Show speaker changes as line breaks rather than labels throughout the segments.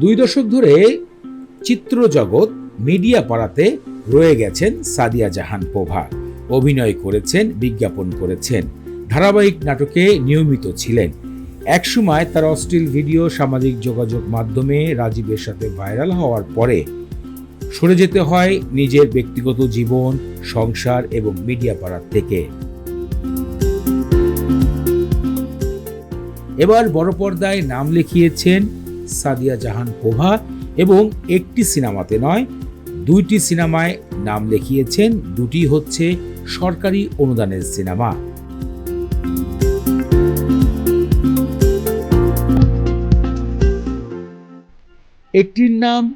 দুই দশক ধরে চিত্রজগৎ মিডিয়া পাড়াতে রয়ে গেছেন সাদিয়া জাহান প্রভা অভিনয় করেছেন, বিজ্ঞাপন করেছেন। ধারাবাহিক নাটকে নিয়মিত ছিলেন। একসময় তার অশ্লীল ভিডিও সামাজিক যোগাযোগ মাধ্যমে রাজীবের সাথে ভাইরাল হওয়ার পরে সরে যেতে হয় নিজের ব্যক্তিগত জীবন, সংসার এবং মিডিয়া পাড়ার থেকে। এবার বড় পর্দায় নাম লিখিয়েছেন সাদিয়া জাহান প্রভা এবং একটি সিনেমাতে নয়, দুইটি সিনেমায় নাম লিখিয়েছেন, দুটি হচ্ছে সরকারি অনুদানের সিনেমা। একটির নাম,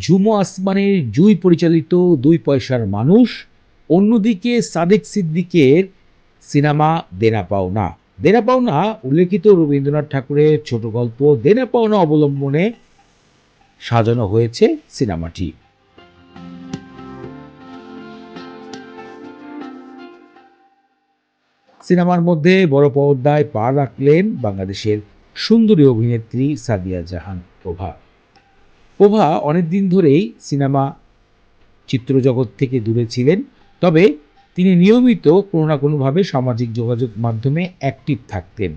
ঝুমো আসমানের জুই পরিচালিত দুই পয়সার মানুষ, অন্যদিকে সাদেক সিদ্দিকের সিনেমা দেনা পাওনা। দেনা পাওনা উল্লেখিত রবীন্দ্রনাথ ঠাকুরের ছোট গল্প দেনা পাওনা অবলম্বনে সাজানো হয়েছে সিনেমাটি। সিনেমার মধ্যে বড় পর্দায় পা রাখলেন বাংলাদেশের সুন্দরী অভিনেত্রী সাদিয়া জাহান প্রভা। প্রভা অনেকদিন ধরেই সিনেমা চিত্রজগৎ থেকে দূরে ছিলেন, তবে তিনি নিয়মিত কোনো না কোনোভাবে সামাজিক যোগাযোগ মাধ্যমে অ্যাক্টিভ থাকতেন।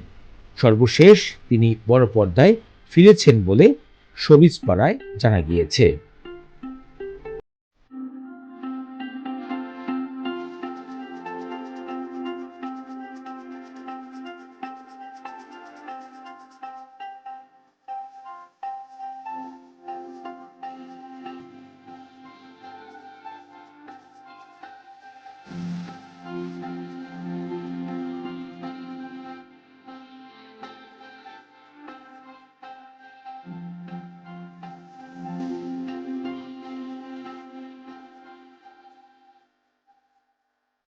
সর্বশেষ তিনি বড় পর্দায় ফিরেছেন বলে সবিজ পাড়ায় জানা গিয়েছে।